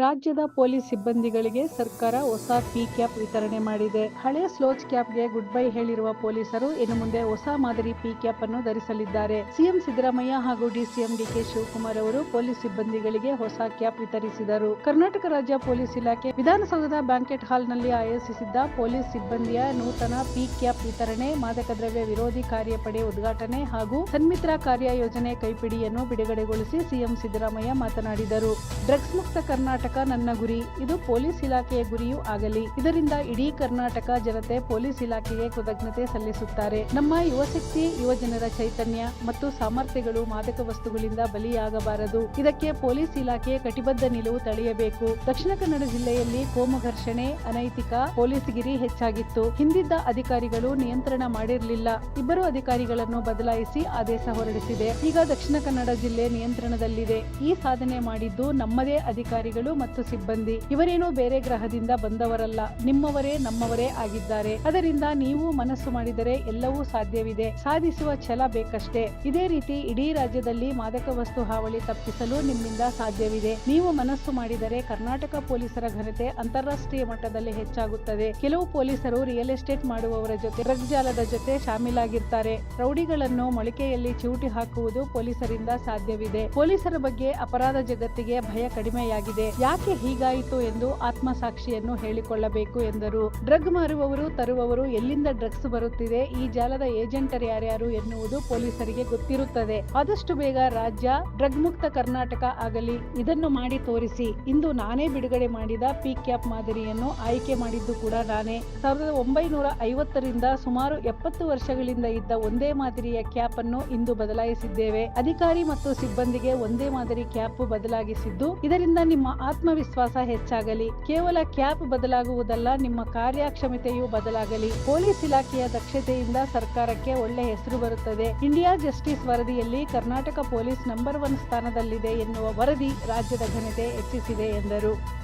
ರಾಜ್ಯದ ಪೊಲೀಸ್ ಸಿಬ್ಬಂದಿಗಳಿಗೆ ಸರ್ಕಾರ ಹೊಸ ಪಿ ಕ್ಯಾಪ್ ವಿತರಣೆ ಮಾಡಿದೆ. ಹಳೆ ಸ್ಲೋಚ್ ಕ್ಯಾಪ್ಗೆ ಗುಡ್ ಬೈ ಹೇಳಿರುವ ಪೊಲೀಸರು ಇನ್ನು ಮುಂದೆ ಹೊಸ ಮಾದರಿ ಪಿ ಕ್ಯಾಪ್ ಅನ್ನು ಧರಿಸಲಿದ್ದಾರೆ. ಸಿಎಂ ಸಿದ್ದರಾಮಯ್ಯ ಹಾಗೂ ಡಿಸಿಎಂ ಡಿಕೆ ಶಿವಕುಮಾರ್ ಅವರು ಪೊಲೀಸ್ ಸಿಬ್ಬಂದಿಗಳಿಗೆ ಹೊಸ ಕ್ಯಾಪ್ ವಿತರಿಸಿದರು. ಕರ್ನಾಟಕ ರಾಜ್ಯ ಪೊಲೀಸ್ ಇಲಾಖೆ ವಿಧಾನಸೌಧದ ಬ್ಯಾಂಕೆಟ್ ಹಾಲ್ನಲ್ಲಿ ಆಯೋಜಿಸಿದ್ದ ಪೊಲೀಸ್ ಸಿಬ್ಬಂದಿಯ ನೂತನ ಪಿ ಕ್ಯಾಪ್ ವಿತರಣೆ ಮಾದಕ ದ್ರವ್ಯ ವಿರೋಧಿ ಕಾರ್ಯಪಡೆ ಉದ್ಘಾಟನೆ ಹಾಗೂ ಸನ್ಮಿತ್ರ ಕಾರ್ಯಯೋಜನೆ ಕೈಪಿಡಿಯನ್ನು ಬಿಡುಗಡೆಗೊಳಿಸಿ ಸಿಎಂ ಸಿದ್ದರಾಮಯ್ಯ ಮಾತನಾಡಿದರು. ಡ್ರಗ್ಸ್ ಮುಕ್ತ ಕರ್ನಾಟಕ ನನ್ನ ಗುರಿ. ಇದು ಪೊಲೀಸ್ ಇಲಾಖೆಯ ಗುರಿಯೂ ಆಗಲಿ. ಇದರಿಂದ ಇಡೀ ಕರ್ನಾಟಕ ಜನತೆ ಪೊಲೀಸ್ ಇಲಾಖೆಗೆ ಕೃತಜ್ಞತೆ ಸಲ್ಲಿಸುತ್ತಾರೆ. ನಮ್ಮ ಯುವಶಕ್ತಿ, ಯುವಜನರ ಚೈತನ್ಯ ಮತ್ತು ಸಾಮರ್ಥ್ಯಗಳು ಮಾದಕ ವಸ್ತುಗಳಿಂದ ಬಲಿಯಾಗಬಾರದು. ಇದಕ್ಕೆ ಪೊಲೀಸ್ ಇಲಾಖೆ ಕಟಿಬದ್ಧ ನಿಲುವು ತಳೆಯಬೇಕು. ದಕ್ಷಿಣ ಕನ್ನಡ ಜಿಲ್ಲೆಯಲ್ಲಿ ಕೋಮು ಘರ್ಷಣೆ, ಅನೈತಿಕ, ಪೊಲೀಸ್ಗಿರಿ ಹೆಚ್ಚಾಗಿತ್ತು. ಹಿಂದಿದ್ದ ಅಧಿಕಾರಿಗಳು ನಿಯಂತ್ರಣ ಮಾಡಿರಲಿಲ್ಲ. ಇಬ್ಬರು ಅಧಿಕಾರಿಗಳನ್ನು ಬದಲಾಯಿಸಿ ಆದೇಶ ಹೊರಡಿಸಿದೆ. ಈಗ ದಕ್ಷಿಣ ಕನ್ನಡ ಜಿಲ್ಲೆ ನಿಯಂತ್ರಣದಲ್ಲಿದೆ. ಈ ಸಾಧನೆ ಮಾಡಿದ್ದು ನಮ್ಮದೇ ಅಧಿಕಾರಿಗಳು. ಮತ್ತು ಸಿಬ್ಬಂದಿ. ಇವರೇನೋ ಬೇರೆ ಗ್ರಹದಿಂದ ಬಂದವರಲ್ಲ, ನಿಮ್ಮವರೇ ನಮ್ಮವರೇ ಆಗಿದ್ದಾರೆ. ಅದರಿಂದ ನೀವು ಮನಸ್ಸು ಮಾಡಿದರೆ ಎಲ್ಲವೂ ಸಾಧ್ಯವಿದೆ. ಸಾಧಿಸುವ ಛಲ ಬೇಕಷ್ಟೇ. ಇದೇ ರೀತಿ ಇಡೀ ರಾಜ್ಯದಲ್ಲಿ ಮಾದಕ ವಸ್ತು ಹಾವಳಿ ತಪ್ಪಿಸಲು ನಿಮ್ಮಿಂದ ಸಾಧ್ಯವಿದೆ. ನೀವು ಮನಸ್ಸು ಮಾಡಿದರೆ ಕರ್ನಾಟಕ ಪೊಲೀಸರ ಘನತೆ ಅಂತಾರಾಷ್ಟ್ರೀಯ ಮಟ್ಟದಲ್ಲಿ ಹೆಚ್ಚಾಗುತ್ತದೆ. ಕೆಲವು ಪೊಲೀಸರು ರಿಯಲ್ ಎಸ್ಟೇಟ್ ಮಾಡುವವರ ಜೊತೆ, ಡ್ರಗ್ ಜಾಲದ ಜೊತೆ ಶಾಮೀಲಾಗಿರ್ತಾರೆ. ರೌಡಿಗಳನ್ನು ಮೊಳಕೆಯಲ್ಲಿ ಚೂಟಿ ಹಾಕುವುದು ಪೊಲೀಸರಿಂದ ಸಾಧ್ಯವಿದೆ. ಪೊಲೀಸರ ಬಗ್ಗೆ ಅಪರಾಧ ಜಗತ್ತಿಗೆ ಭಯ ಕಡಿಮೆಯಾಗಿದೆ. ಯಾಕೆ ಹೀಗಾಯಿತು ಎಂದು ಆತ್ಮಸಾಕ್ಷಿಯನ್ನು ಹೇಳಿಕೊಳ್ಳಬೇಕು ಎಂದರು. ಡ್ರಗ್ ಮಾರುವವರು, ತರುವವರು, ಎಲ್ಲಿಂದ ಡ್ರಗ್ಸ್ ಬರುತ್ತಿದೆ, ಈ ಜಾಲದ ಏಜೆಂಟರ್ ಯಾರ್ಯಾರು ಎನ್ನುವುದು ಪೊಲೀಸರಿಗೆ ಗೊತ್ತಿರುತ್ತದೆ. ಆದಷ್ಟು ಬೇಗ ರಾಜ್ಯ ಡ್ರಗ್ ಮುಕ್ತ ಕರ್ನಾಟಕ ಆಗಲಿ, ಇದನ್ನು ಮಾಡಿ ತೋರಿಸಿ. ಇಂದು ನಾನೇ ಬಿಡುಗಡೆ ಮಾಡಿದ ಪಿ ಕ್ಯಾಪ್ ಮಾದರಿಯನ್ನು ಆಯ್ಕೆ ಮಾಡಿದ್ದು ಕೂಡ ನಾನೇ. ಸಾವಿರದ ಒಂಬೈನೂರ ಐವತ್ತರಿಂದ ಸುಮಾರು ಎಪ್ಪತ್ತು ವರ್ಷಗಳಿಂದ ಇದ್ದ ಒಂದೇ ಮಾದರಿಯ ಕ್ಯಾಪ್ ಅನ್ನು ಇಂದು ಬದಲಾಯಿಸಿದ್ದೇವೆ. ಅಧಿಕಾರಿ ಮತ್ತು ಸಿಬ್ಬಂದಿಗೆ ಒಂದೇ ಮಾದರಿ ಕ್ಯಾಪ್ ಬದಲಾಗಿಸಿದ್ದು, ಇದರಿಂದ ನಿಮ್ಮ ಆತ್ಮವಿಶ್ವಾಸ ಹೆಚ್ಚಾಗಲಿ, ಕೇವಲ ಕ್ಯಾಪ್ ಬದಲಾಗುವುದಲ್ಲ, ನಿಮ್ಮ ಕಾರ್ಯಕ್ಷಮತೆಯೂ ಬದಲಾಗಲಿ. ಪೊಲೀಸ್ ಇಲಾಖೆಯ ದಕ್ಷತೆಯಿಂದ ಸರ್ಕಾರಕ್ಕೆ ಒಳ್ಳೆ ಹೆಸರು ಬರುತ್ತದೆ. ಇಂಡಿಯಾ ಜಸ್ಟಿಸ್ ವರದಿಯಲ್ಲಿ ಕರ್ನಾಟಕ ಪೊಲೀಸ್ ನಂಬರ್ ಒನ್ ಸ್ಥಾನದಲ್ಲಿದೆ ಎನ್ನುವ ವರದಿ ರಾಜ್ಯದ ಘನತೆ ಹೆಚ್ಚಿಸಿದೆ ಎಂದರು.